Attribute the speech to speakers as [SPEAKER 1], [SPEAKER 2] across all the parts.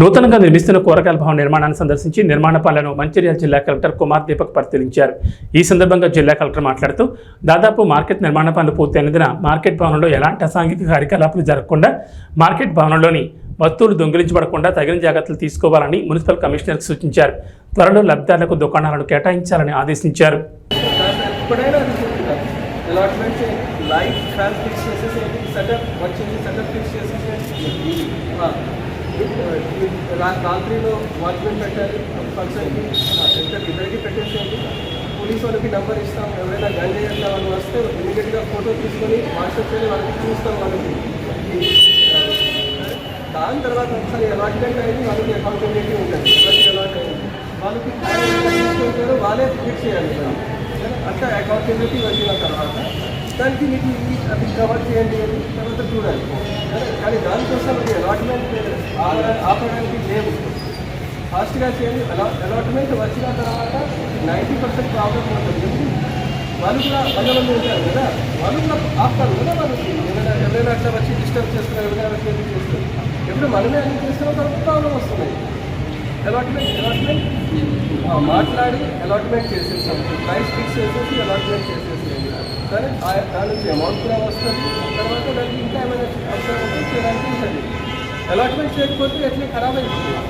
[SPEAKER 1] నూతనంగా నిర్మిస్తున్న కూరగాయల భవన నిర్మాణాన్ని సందర్శించి నిర్మాణ పనులను మంచిర్యాల జిల్లా కలెక్టర్ కుమార్ దీపక్ పరిశీలించారు. ఈ సందర్భంగా జిల్లా కలెక్టర్ మాట్లాడుతూ దాదాపు మార్కెట్ నిర్మాణ పనులు పూర్తయినందున మార్కెట్ భవనంలో ఎలాంటి అసాంఘిక కార్యకలాపాలు జరగకుండా మార్కెట్ భవనంలోని వస్తువులు దొంగిలించబడకుండా తగిన జాగ్రత్తలు తీసుకోవాలని మున్సిపల్ కమిషనర్కు సూచించారు. త్వరలో లబ్ధిదారులకు దుకాణాలను కేటాయించాలని ఆదేశించారు.
[SPEAKER 2] అలాట్మెంట్ లైట్ ఫ్యాన్ ఫిక్స్ చేసేసేయండి సెటప్ వచ్చేసి సెటప్ ఫిక్స్ చేసేసేయండి ఆ, రా- రాత్రిలో వాచ్మెన్ పెట్టాలి ఫంక్షన్కి ఇద్దరు ఇద్దరికి పెట్టేసేయండి పోలీస్ వాళ్ళకి నెంబర్ ఇస్తాం ఎవరైనా గంజ చేసిన వాళ్ళు వస్తే ఇమీడియట్గా ఫోటో తీసుకొని వాట్సాప్ చేసి వాళ్ళకి చూస్తాం వాళ్ళకి దాని తర్వాత ఒకసారి అలాట్మెంట్ అయింది వాళ్ళకి అకౌంటబిలిటీ ఉంటుంది ఎవరికి అలాట్ అయింది వాళ్ళకి తీసుకుంటారు వాళ్ళే ఫిక్స్ చేయాలి అట్లా అకౌంటబిలిటీ వచ్చిన తర్వాత దానికి మీకు ఈ అది కవర్ చేయండి అని తర్వాత చూడాలి సరే? కానీ దానికోసం అది అలాట్మెంట్ ఆపడానికి లేవు. ఫాస్ట్గా చేయండి. అలా అలాట్మెంట్ వచ్చిన తర్వాత నైంటీ పర్సెంట్ ప్రాబ్లం ఉంటుంది. వాళ్ళు కూడా వంద మంది ఉంటారు కదా. వాళ్ళు కూడా ఆపుతారు కదా వాళ్ళు ఎవరైనా అట్లా వచ్చి డిస్టర్బ్ చేస్తున్నారు ఎవరైనా వచ్చి ఏది చేస్తారు ఎప్పుడు మనమే అన్ని చేస్తున్నాం తర్వాత ప్రాబ్లం వస్తున్నాయి అలాట్మెంట్ అలాట్మెంట్. మాట్లాడి అలాట్మెంట్ చేసేసాం ప్రైస్ ఫిక్స్ చేసేసి అలాట్మెంట్ చేసేసేయండి సరే ఆ- దాని నుంచి అమౌంట్ కూడా వస్తుంది. తర్వాత దానికి ఇంకా ఏమైనా అవసరం ఉంటే చేయడానికి ఉంటుంది. అలాట్మెంట్ చేయకపోతే ఎట్లా ఖరాబ్ అయిపోతుంది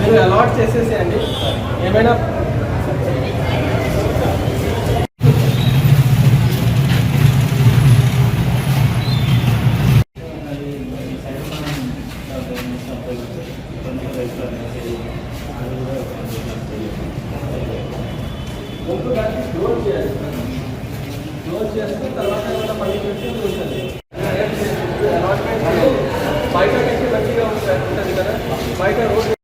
[SPEAKER 2] మీరు అలాట్ చేసేసేయండి. ఏమైనా ముందు దానికి క్లోజ్ చేయాలి క్లోజ్ చేస్తే తర్వాత ఏమైనా పని చేస్తే ఉంటుంది బయట నుంచి మంచిగా ఉంటుంది కదా? బయట రోడ్